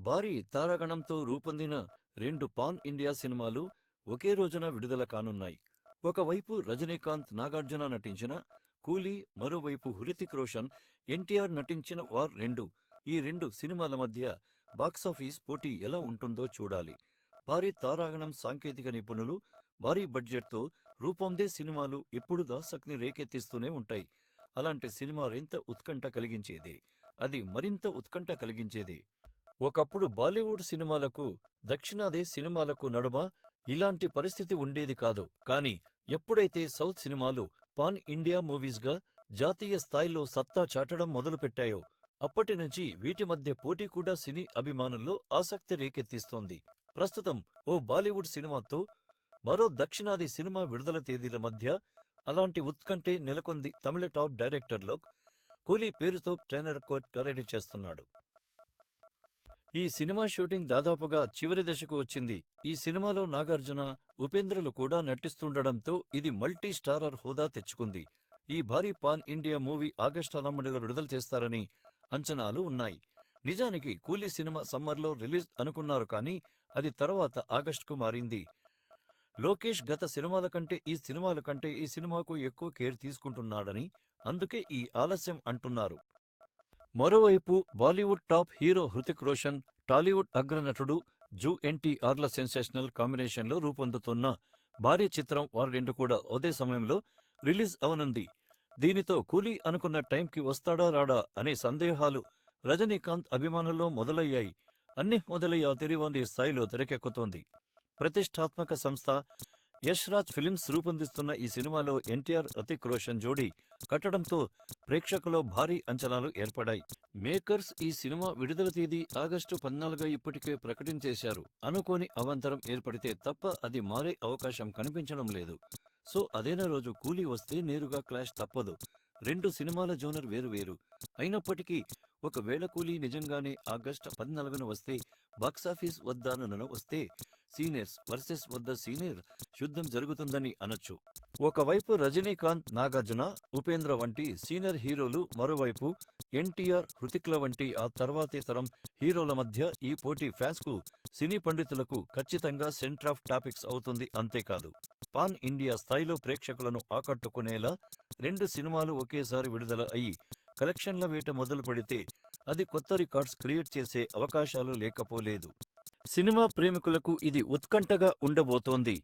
భారీ తారాగణంతో రూపొందిన రెండు పాన్ ఇండియా సినిమాలు ఒకే రోజున విడుదల కానున్నాయి. ఒకవైపు రజనీకాంత్ నాగార్జున నటించిన కూలీ మరోవైపు హృతిక్ రోషన్ ఎన్టీఆర్ నటించిన వార్ రెండు. ఈ రెండు సినిమాల మధ్య బాక్సాఫీస్ పోటీ ఎలా ఉంటుందో చూడాలి. భారీ తారాగణం సాంకేతిక నిపుణులు భారీ బడ్జెట్తో రూపొందే సినిమాలు ఎప్పుడు దాసక్ని రేకెత్తిస్తూనే ఉంటాయి. అలాంటి సినిమా మరింత ఉత్కంఠ కలిగించేదే. అది మరింత ఉత్కంఠ కలిగించేదే. ఒకప్పుడు బాలీవుడ్ సినిమాలకు దక్షిణాది సినిమాలకు నడుమ ఇలాంటి పరిస్థితి ఉండేది కాదు. కానీ ఎప్పుడైతే సౌత్ సినిమాలు పాన్ ఇండియా మూవీస్గా జాతీయ స్థాయిలో సత్తా చాటడం మొదలుపెట్టాయో అప్పటి నుంచి వీటి మధ్య పోటీ కూడా సినీ అభిమానుల్లో ఆసక్తి రేకెత్తిస్తోంది. ప్రస్తుతం ఓ బాలీవుడ్ సినిమాతో మరో దక్షిణాది సినిమా విడుదల తేదీల మధ్య అలాంటి ఉత్కంఠే నెలకొంది తమిళ టాప్ డైరెక్టర్లో కూలీ పేరుతో ట్రైనర్ కోట్ కరెడీ చేస్తున్నాడు. ఈ సినిమా షూటింగ్ దాదాపుగా చివరి దశకు వచ్చింది. ఈ సినిమాలో నాగార్జున ఉపేంద్రలు కూడా నటిస్తుండడంతో ఇది మల్టీ స్టారర్ హోదా తెచ్చుకుంది. ఈ భారీ పాన్ ఇండియా మూవీ ఆగస్టు అలమ్మడిలో విడుదల చేస్తారని అంచనాలు ఉన్నాయి. నిజానికి కూలీ సినిమా సమ్మర్లో రిలీజ్ అనుకున్నారు కానీ అది తర్వాత ఆగస్టుకు మారింది. లోకేష్ గత సినిమాల కంటే ఈ సినిమాల కంటే ఈ సినిమాకు ఎక్కువ కేర్ తీసుకుంటున్నాడని అందుకే ఈ ఆలస్యం అంటున్నారు. మరోవైపు Bollywood top hero Hrithik Roshan Tollywood అగ్రనటుడు జూ ఎన్టీఆర్ల సెన్సేషనల్ కాంబినేషన్లో రూపొందుతున్న భారీ చిత్రం వారు రెండు కూడా అదే సమయంలో రిలీజ్ అవనుంది. దీనితో కూలీ అనుకున్న టైంకి వస్తాడా రాడా అనే సందేహాలు రజనీకాంత్ అభిమానుల్లో మొదలయ్యాయి. అన్ని మొదలయ్యా తిరివంది స్థాయిలో తెరకెక్కుతోంది. ప్రతిష్టాత్మక సంస్థ యశ్ రాజ్ ఫిలిమ్స్ రూపొందిస్తున్న ఈ సినిమాలో ఎన్టీఆర్ అతిక్ రోషన్ జోడీ కట్టడంతో ప్రేక్షకులో భారీ అంచనాలు ఏర్పడాయి. మేకర్స్ ఈ సినిమా విడుదల తేదీ ఆగస్టు పద్నాలుగు ఇప్పటికే ప్రకటించేశారు అనుకోని అవంతరం ఏర్పడితే తప్ప అది మారే అవకాశం కనిపించడం లేదు. సో అదేనా రోజు కూలీ వస్తే నేరుగా క్లాష్ తప్పదు. రెండు సినిమాల జోనర్ వేరు వేరు. అయినప్పటికీ ఒకవేళ కూలీ నిజంగానే ఆగస్టు పద్నాలుగున వస్తే బాక్సాఫీస్ వద్దానన వస్తే సీనియర్స్ వర్సెస్ వద్ద సీనియర్ యుద్ధం జరుగుతుందని అనొచ్చు. ఒకవైపు రజనీకాంత్ నాగార్జున ఉపేంద్ర వంటి సీనియర్ హీరోలు మరోవైపు ఎన్టీఆర్ హృతిక్ల వంటి ఆ తర్వాతి తరం హీరోల మధ్య ఈ పోటీ ఫ్యాన్స్కు సినీ పండితులకు ఖచ్చితంగా సెంటర్ ఆఫ్ టాపిక్స్ అవుతుంది అంతేకాదు. పాన్ ఇండియా స్థాయిలో ప్రేక్షకులను ఆకట్టుకునేలా రెండు సినిమాలు ఒకేసారి విడుదల అయ్యి కలెక్షన్ల వేట మొదలు పెడితే అది కొత్త రికార్డ్స్ క్రియేట్ చేసే అవకాశాలు లేకపోలేదు. సినిమా ప్రేమికులకు ఇది ఉత్కంఠగా ఉండబోతోంది.